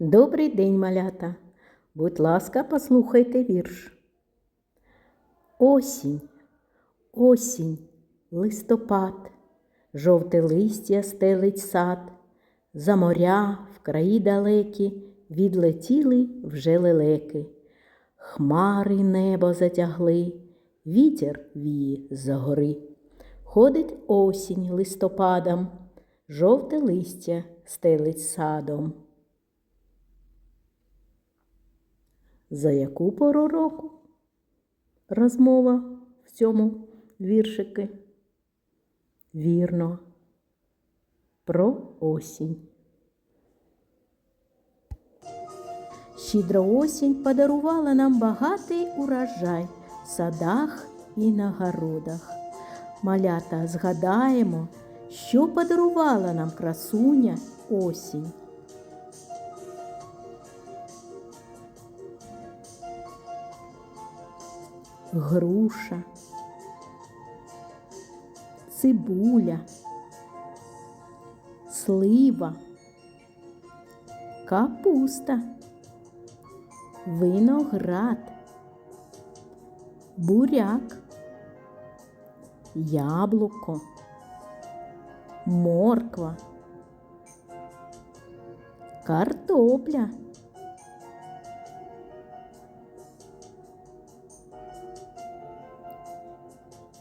Добрий день, малята. Будь ласка, послухайте вірш. Осінь, осінь, листопад, жовте листя стелить сад, за моря в краї далекі відлетіли вже лелеки. Хмари небо затягли, вітер віє за гори. Ходить осінь листопадом, жовте листя стелить садом. За яку пору року? Розмова в цьому віршики. Вірно. Про осінь. Щедра осінь подарувала нам багатий урожай в садах і на городах. Малята, згадаємо, що подарувала нам красуня осінь. Груша, цибуля, слива, капуста, виноград, буряк, яблуко, морква, картопля.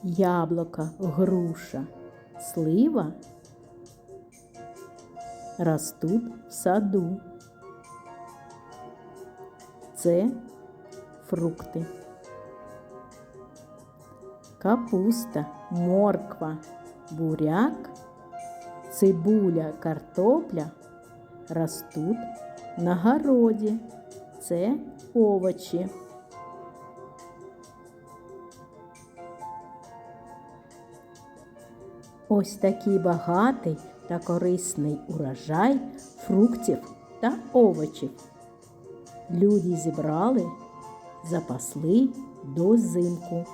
Яблука, груша, слива ростуть в саду. Це фрукти. Капуста, морква, буряк, цибуля, картопля ростуть на городі. Це овочі. Ось такий багатий та корисний урожай фруктів та овочів. Люди зібрали, запасли до зимку.